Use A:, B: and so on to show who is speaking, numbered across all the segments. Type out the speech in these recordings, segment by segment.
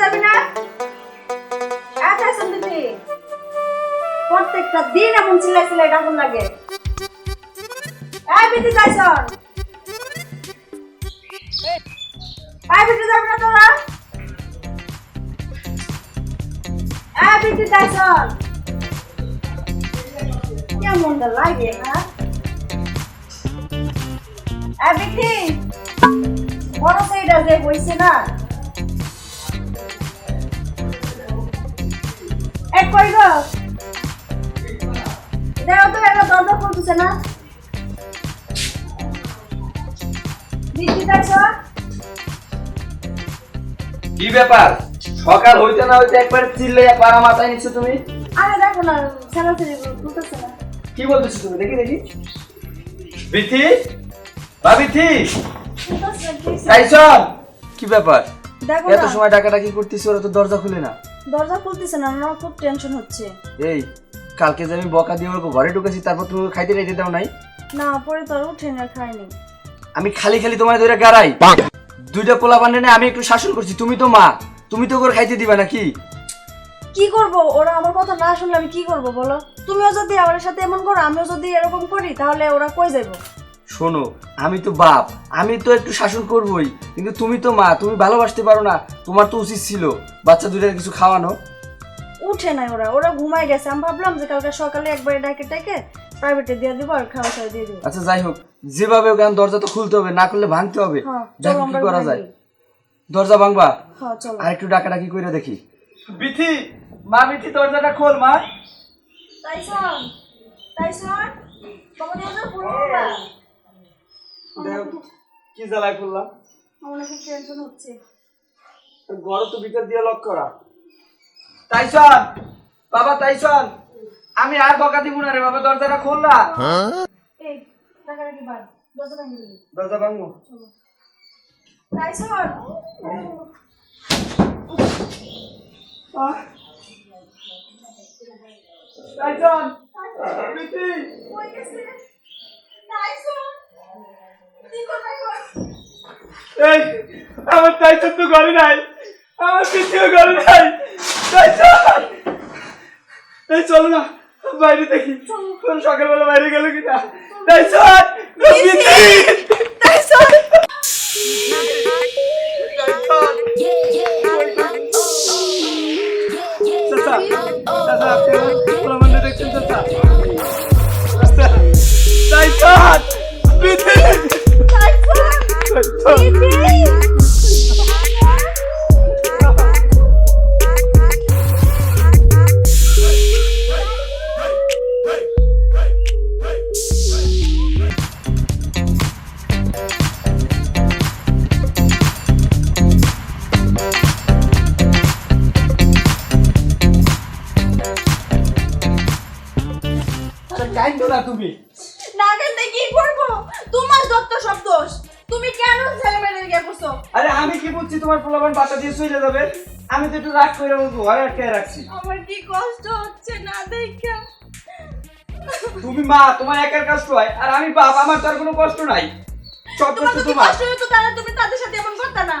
A: যাবি না? হ্যাঁ, আচ্ছা সমিতি প্রত্যেকটা দিন এমন চিলাই চিলাই ডাকুন লাগে। এই যাইছন লাগে হ্যাঁ? বড় সাইডা যে বইছে না এক কই গো দেখো তো একটা দরজা খুলতেছে না। দিদি দেখো
B: কি ব্যাপার? সকাল হইতে না হইতে একবার পাড়া মাথায় নিচ্ছ তুমি?
A: আরে দেখো না ছেলে না।
B: কি বলতেছো তুমি? দেখি দেখি। বিথি? বা বিথি। কি ব্যাপার? এত সময় ডাকাডাকি করতেছি ওরা তো দরজা খুলে না।
A: দরজা খুলতেছে না আমার খুব টেনশন হচ্ছে।
B: এই কালকে যে আমি বকা দিয়ে ওর ঘরে ঢুকেছি তারপর তুমি খাইতে রেখে দাও নাই?
A: না পরে তো আর উঠে না খাইনি
B: আমি খালি খালি তোমার ধরে গাড়াই। দুইটা পোলা বান্ডে আমি একটু শাসন করছি তুমি তো মা তুমি তো করে খাইতে দিবা নাকি?
A: কি করব? ওরা আমার কথা না শুনলে আমি কি করব বলো? তুমিও যদি আমার সাথে এমন করো আমিও যদি এরকম করি তাহলে ওরা কই যাব
B: শোনো আমি তো বাপ আমি তো একটু শাসন করবই কিন্তু তুমি তো মা তুমি ভালোবাসতে পারো না তোমার তো উচিত ছিল বাচ্চা দুইটার কিছু খাওয়ানো।
A: উঠে নাই ওরা ওরা ঘুমায় গেছে আমি ভাবলাম যে কালকে সকালে একবারে ডাকে ডাকে প্রাইভেটে দিয়ে দিব আর খাওয়া খাওয়া দিয়ে দিব।
B: আচ্ছা যাই হোক যেভাবে ওখানে দরজা তো খুলতে হবে না করলে ভাঙতে হবে।
A: হ্যাঁ
B: দেখো কি করা যায়। দরজা ভাঙবা?
A: হ্যাঁ চলো।
B: আর একটু ডাকাডাকি করে দেখি। বিথি মা বিথি দরজাটা খোল মা।
A: টাইসন টাইসন বাবা দরজা খুলো না
B: দেখো কি জ্বালায় খুললাম?
A: আমার খুব টেনশন হচ্ছে
B: ঘর তো ভিতর দিয়ে লক করা। তাইসন বাবা তাইসন আমি আর বকা দিব না রে বাবা দরজাটা খোল না।
A: এই টাকা রাখি বাদ দরজা ভেঙে দিবি
B: দরজা ভাঙবো? তাইসন
A: কই গেছে কি কথা কই
B: এই আমার তাইসন তো ঘরে নাই। আমার বিথিও ঘরে নাই। এই চলো না বাইরে দেখি। কোন সকালবেলা বাইরে গেল কিনা? তাইসন বিথি
A: টাইসন
B: চাচা চাচা আপনি আমার মনে দেখছেন তুমি?
A: না গেলে কি করব? তোমার দত্ত সব দোষ। তুমি কেন ছেলে মেয়েদের গিয়ে করছ?
B: আরে আমি কি বুঝছি তোমার পোলাপান বাসা দিয়ে চলে যাবে? আমি তো একটু রাগ করে বলব ঘরে আটকে রাখছি?
A: আমার কি কষ্ট হচ্ছে না দেখা।
B: তুমি মা তোমার একার কষ্ট হয় আর আমি বাপ আমার তো আর কোনো কষ্ট নাই। সব কষ্ট তোমার।
A: কষ্ট হতো তাহলে তুমি তাদের সাথে এমন করতে না।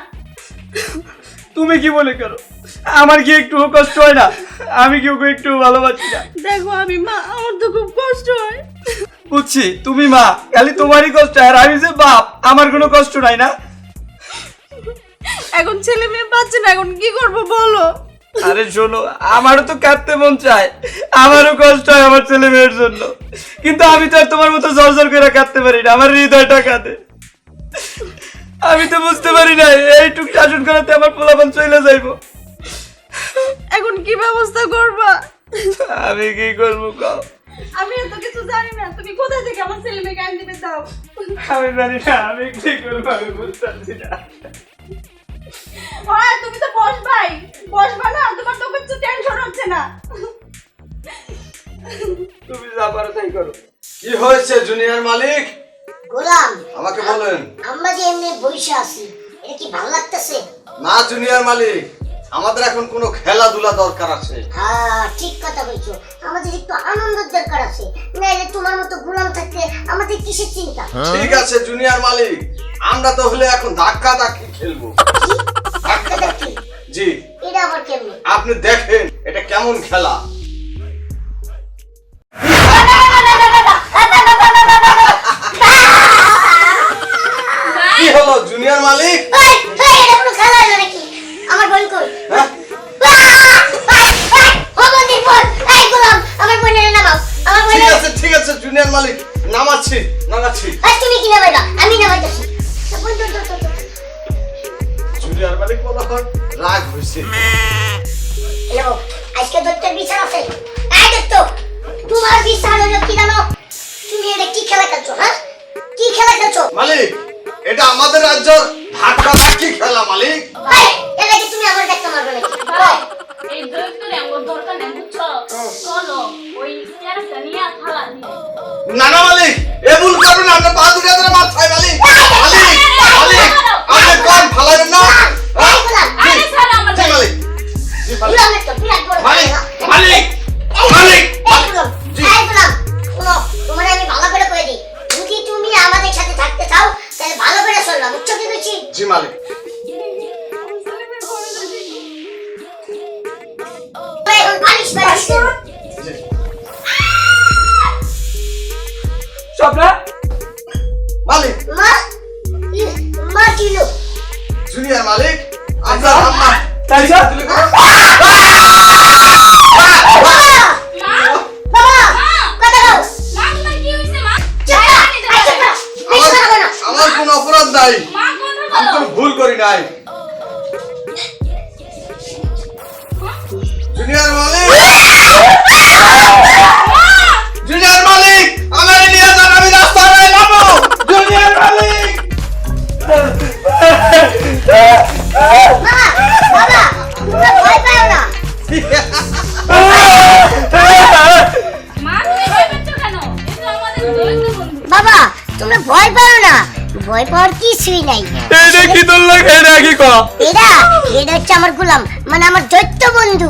B: তুমি কি মনে করো? আমার কি একটু কষ্ট হয় না? আমি কি ওকে একটু ভালোবাসি না?
A: দেখো আমি মা আমার তো
B: বুঝছি তুমি মা খালি তোমারই কষ্ট আর আমি যে বাপ আমার কোনো কষ্ট নাই না?
A: এখন ছেলে মেয়ে পাচ্ছে না এখন কি করব বলো?
B: আরে শোনো আমারও তো কাঁদতে মন চায় আমারও কষ্ট হয় আমার ছেলে মেয়ের জন্য। কিন্তু আমি তো আর তোমার মতো জোর জোর করে কাঁদতে পারি না আমার হৃদয়টা কাঁদে। আমি তো বুঝতে পারি না এইটুক শাসন করাতে আমার পোলাপান চলে যাইবো।
A: এখন কি ব্যবস্থা করবা?
B: আমি কি করব কও?
A: আমি এত কিছু জানি না। তুমি কোথা থেকে আমার ছেলে মেয়েকে আইন দিবে? দাও।
B: আমি জানি না আমি কি করব আমি বুঝতে পারছি না
A: তুমি তো বসবাই বসবা না তোমার তো কিছু টেনশন হচ্ছে না।
B: তুমি যা পারো তাই করো।
C: কি হয়েছে জুনিয়র মালিক?
D: গোলাম
C: আমাকে বলেন।
D: আমরা যে এমনি বসে আছি এটা কি ভালো লাগতেছে?
C: না জুনিয়র মালিক। আমাদের এখন কোনো খেলাধুলা দরকার আছে।
D: হ্যাঁ ঠিক কথা বলছো। আমাদের একটু দরকার আছে। তোমার মতো গোলাম থাকলে আমাদের কিসের চিন্তা? হ্যাঁ?
C: ঠিক আছে জুনিয়র মালিক। আমরা তো হলে এখন ধাক্কা ধাক্কি খেলব ধাক্কা ধাক্কি জি।
D: এটা আবার কেমন?
C: আপনি দেখেন এটা কেমন খেলা।
D: কি হলো
C: জুনিয়র মালিক? জুনিয়র মালিক। নামাচ্ছি নামাচ্ছি।
D: আর তুমি কি নামাইবা আমি নামাইতেছি।
C: জুনিয়র মালিক বলা হয় রাগ হয়েছে
D: হ্যালো আজকে দত্তের বিচার আছে। এই দত্ত তোমার বিচার হলো কি জানো? তুমি এটা কি খেলা খেলছো হ্যাঁ? কি খেলা খেলছো?
C: মালিক এটা আমাদের রাজ্যের ধাক্কা ধাক্কি খেলা মালিক?
D: এই, এটা কি তুমি আমার দেখতে মারবে নাকি?
E: এই দৈত্যের আমার দরকার নেই, বুঝছ? চলো, ওই নিয়ে খালা
C: না না মালিক, এ ভুল করবেন পা দুটো মালিক মালিক।
B: স্বপ্না?
C: মালিক।
D: মা মা কিলো
C: জুনিয়র মালিক আপনার আম্মা
B: তাই স্যার?
C: করো। আমার কোনো অপরাধ নাই। আমি
E: বলো
C: কোনো ভুল করি নাই। জুনিয়র মালিক জুনিয়র মালিক আমারে নিয়ে যান আমি রাস্তায় নামবো জুনিয়র মালিক
D: বাবা তোমরা ভয় পাও না।
E: ভয়
D: পাওয়ার কিছুই নাই।
B: এটা কি তোর লাগে এটা কি ক
D: এটা এটা হচ্ছে আমার গোলাম। মানে আমার দৈত্য বন্ধু।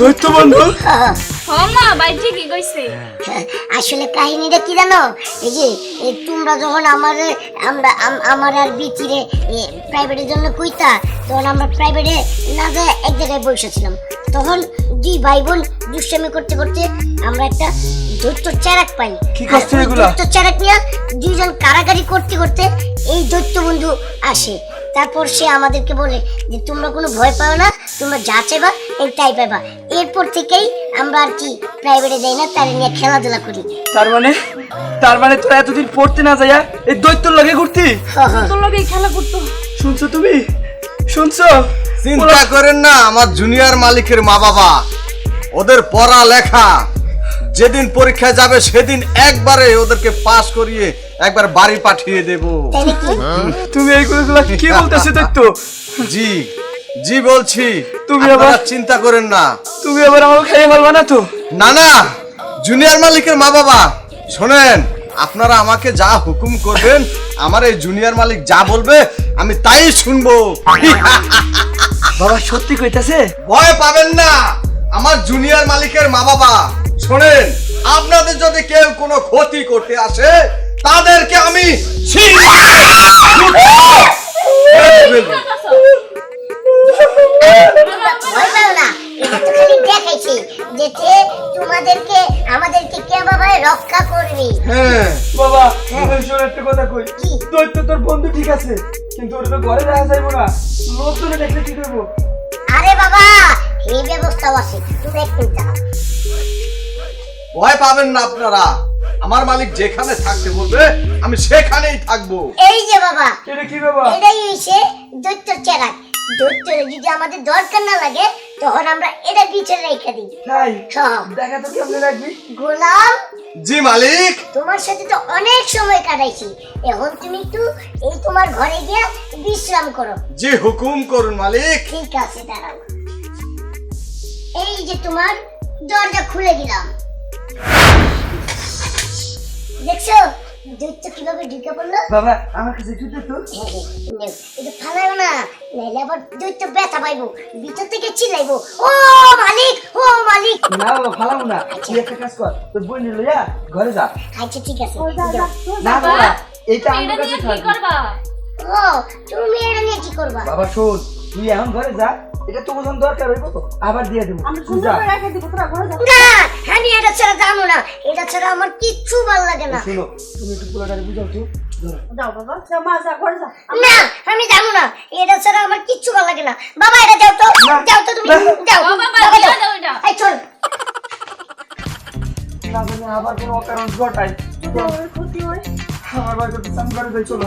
B: দৈত্য বন্ধু?
E: মা ঠিকই কইছে।
D: আসলে কাহিনীটা কি জানো? এই যে তোমরা যখন আমার আমরা আমার আর বিচিরে প্রাইভেটের জন্য কইতা তখন আমরা প্রাইভেটে না যায় এক জায়গায় বসেছিলাম। তখন দুই ভাই বোন দুষ্টামি করতে করতে আমরা একটা দৈত্য চারাক পাই।
B: কি
D: ওই
B: এগুলা?
D: দৈত্য চারাক নিয়ে দুইজন কারাগারি করতে করতে এই দৈত্য বন্ধু আসে। তারপর সে আমাদেরকে বলে যে তোমরা কোনো ভয় পাও না তোমরা যা চাইবা এইটাই পাইবা। এরপর থেকেই আমরা আর কি প্রাইভেটে যাই না তার নিয়ে খেলাধুলা করি।
B: তার মানে? তার মানে তোরা এতদিন পড়তে না যাইয়া এই দৈত্যর লগে ঘুরতি?
A: তোর লগে খেলা করতো।
B: শুনছো তুমি? শুনছো?
C: চিন্তা করেন না আমার জুনিয়র মালিকের মা বাবা ওদের পড়া লেখা যেদিন পরীক্ষা যাবে সেদিন একবারে ওদেরকে পাস করিয়ে একবার বাড়ি পাঠিয়ে দেব।
D: তাই
B: তুমি এইগুলো কি বলতেছো দেখতো?
C: জি। জি বলছি।
B: তুমি আবার-
C: চিন্তা করেন না।
B: তুমি আবার আমাকে খাইয়ে ফেলবা না তো?
C: না না। জুনিয়র মালিকের মা বাবা শোনেন আপনারা আমাকে যা হুকুম করবেন আমার এই জুনিয়র মালিক যা বলবে আমি তাই শুনব।
B: বাবা সত্যি কইতাছে?
C: ভয় পাবেন না। আমার জুনিয়র মালিকের মা বাবা শোনেন আপনাদের যদি কেউ কোনো ক্ষতি করতে আসে তাদেরকে আমি ছিঁড়ে ফেলব।
D: ভয় পাও না এটা তো খালি দেখাইছি যে কে তোমাদেরকে আমাদেরকে কে বাবা রক্ষা করবি
C: হ্যাঁ।
B: বাবা শোন একটা কথা কই।
D: কি?
B: দৈত্য তোর বন্ধু ঠিক আছে কিন্তু ওটা তো ঘরে দেখা যাইবো না। লোকজনে দেখলে কি করব
D: আরে বাবা এই ব্যবস্থাও আছে তুমি একটু
C: ভয় পাবেন না আপনারা। আমার মালিক যেখানে থাকতে বলবে আমি সেখানেই থাকব।
D: এই যে বাবা
B: এটা কি বাবা?
D: এটাই হইছে দৈত্য চেরাক দৈত্যের যদি আমাদের দরকার না লাগে তখন আমরা এটা পিছে রেখে দিই।
B: তাই?
D: সব
B: দেখা তো কেমনে রাখবি?
D: গোলাম
C: জি মালিক।
D: তোমার সাথে তো অনেক সময় কাটাইছি। এখন তুমি একটু এই তোমার ঘরে গিয়ে বিশ্রাম করো।
C: জি হুকুম করুন মালিক।
D: ঠিক আছে দাঁড়াও। এই যে তোমার দরজা খুলে দিলাম। দেখছ? দৈত্য কীভাবে ঢুকে পড়ল?
B: বাবা আমার কাছে একটু দে তো
D: এটা ফালাইও না নাইলে আবার দৈত্য ব্যথা পাইবো। ভিতর থেকে চিলাইবো ও!
B: না বাবা ফালাবো না। তুই একটা কাজ কর তোর বই নিয়ে লইয়া ঘরে যা।
D: আচ্ছা ঠিক আছে।
B: না
E: বাবা,
B: এটা আমার কাছে থাকবে।
D: ও তুমি এটা নিয়ে কি করবা?
B: বাবা শোন তুই এখন ঘরে যা এটা তো বোঝান দরকার হইব তো? আবার দিয়ে দেবো।
A: আমি সুন্দর করে রেখে দিব তোরা ঘরে যা
D: না আমি এটা ছাড়া জানো না। এটা ছাড়া আমার কিচ্ছু ভালো লাগে না।
B: শোনো তুমি একটু পুরোটারে বুঝাও তো।
A: যাও বাবা যা মা যা ঘরে যা।
D: না আমি যাব না। এটা ছাড়া আমার কিচ্ছু ভালো লাগে না। বাবা এটা যাও তো। যাও তো তুমি। যাও।
E: বাবা,
D: বাবা যাও।
E: এটা।
D: এই চল।
B: না জানি আবার কোনো অকারণ ঘটাই
A: ক্ষতি হয়।
B: আমার বাড়িতে চলো।